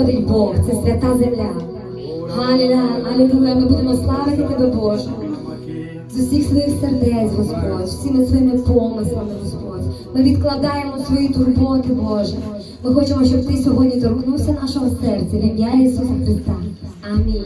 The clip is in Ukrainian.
ходить Бог, це свята земля. Галіля, алілуя, ми будемо славити тебе, Боже. З усіх своїх сердець, Господь, всіми своїми помислами, Господь. Ми відкладаємо свої турботи, Боже. Ми хочемо, щоб ти сьогодні торкнувся нашого серця в ім'я Ісуса Христа. Амінь.